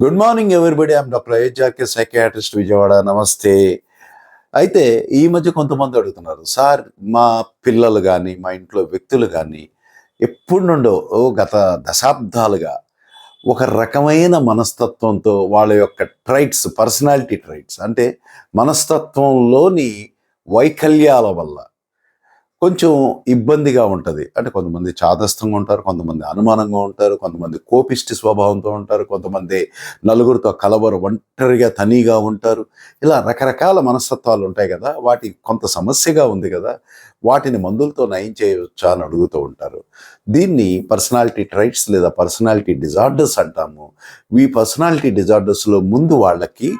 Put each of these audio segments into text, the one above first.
Good morning everybody I'm doctor అయోధ్యాకే psychiatrist Vijayawada. నమస్తే. అయితే ఈ మధ్య కొంతమంది అడుగుతున్నారు సార్ మా పిల్లలు కానీ మా ఇంట్లో వ్యక్తులు కానీ ఎప్పుడు నుండో ఓ గత దశాబ్దాలుగా ఒక రకమైన మనస్తత్వంతో వాళ్ళ యొక్క ట్రైట్స్ పర్సనాలిటీ ట్రైట్స్ అంటే మనస్తత్వంలోని వైకల్యాల వల్ల కొంచెం ఇబ్బందిగా ఉంటుంది. అంటే కొంతమంది చాదస్తంగా ఉంటారు కొంతమంది అనుమానంగా ఉంటారు కొంతమంది కోపిష్టి స్వభావంతో ఉంటారు కొంతమంది నలుగురితో కలవరు ఒంటరిగా తనీగా ఉంటారు. ఇలా రకరకాల మనస్తత్వాలు ఉంటాయి కదా వాటి కొంత సమస్యగా ఉంది కదా వాటిని మందులతో నయం చేయవచ్చా అని అడుగుతూ ఉంటారు. దీన్ని పర్సనాలిటీ ట్రైట్స్ లేదా పర్సనాలిటీ డిజార్డర్స్ అంటాము. ఈ పర్సనాలిటీ డిజార్డర్స్లో ముందు వాళ్ళకి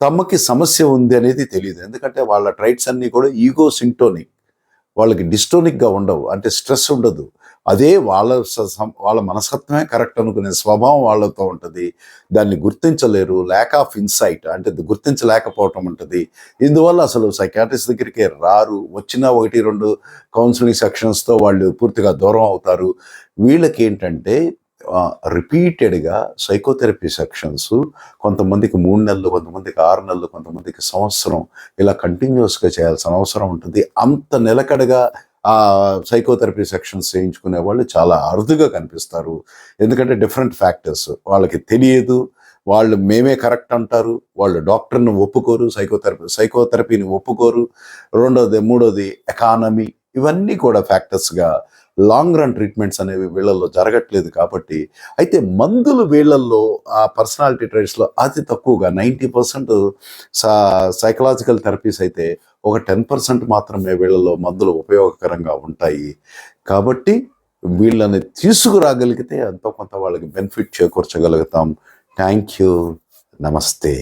తమకి సమస్య ఉంది అనేది తెలియదు ఎందుకంటే వాళ్ళ ట్రైట్స్ అన్నీ కూడా ఈగో సింటోనిక్. వాళ్ళకి డిస్టోనిక్గా ఉండవు. అంటే స్ట్రెస్ ఉండదు. అదే వాళ్ళ స- వాళ్ళ మనస్తత్వమే కరెక్ట్ అనుకునే స్వభావం వాళ్ళతో ఉంటుంది. దాన్ని గుర్తించలేరు. ల్యాక్ ఆఫ్ ఇన్సైట్ అంటే గుర్తించలేకపోవటం ఉంటుంది. ఇందువల్ల అసలు సైకాట్రిస్ట్ దగ్గరికి రారు. వచ్చిన ఒకటి రెండు కౌన్సిలింగ్ సెక్షన్స్తో వాళ్ళు పూర్తిగా దూరం అవుతారు. వీళ్ళకి ఏంటంటే రిపీటెడ్గా సైకోథెరపీ సెక్షన్స్ కొంతమందికి మూడు నెలలు కొంతమందికి ఆరు నెలలు కొంతమందికి సంవత్సరం ఇలా కంటిన్యూస్గా చేయాల్సిన అవసరం ఉంటుంది. అంత నిలకడగా ఆ సైకోథెరపీ సెక్షన్స్ చేయించుకునే వాళ్ళు చాలా అరుదుగా కనిపిస్తారు. ఎందుకంటే డిఫరెంట్ ఫ్యాక్టర్స్ వాళ్ళకి తెలియదు. వాళ్ళు మేమే కరెక్ట్ అంటారు. వాళ్ళు డాక్టర్ని ఒప్పుకోరు సైకోథెరపీ సైకోథెరపీని ఒప్పుకోరు. రెండోది మూడోది ఎకానమీ ఇవన్నీ కూడా ఫ్యాక్టర్స్గా లాంగ్ రన్ ట్రీట్మెంట్స్ అనేవి వీళ్ళల్లో జరగట్లేదు కాబట్టి అయితే మందులు వీళ్ళల్లో ఆ పర్సనాలిటీ ట్రైట్స్లో అతి తక్కువగా నైంటీ పర్సెంట్ సైకలాజికల్ థెరపీస్ అయితే ఒక టెన్ పర్సెంట్ మాత్రమే వీళ్ళలో మందులు ఉపయోగకరంగా ఉంటాయి. కాబట్టి వీళ్ళని తీసుకురాగలిగితే ఎంతో కొంత వాళ్ళకి బెనిఫిట్ చేకూర్చగలుగుతాం. థ్యాంక్ యూ నమస్తే.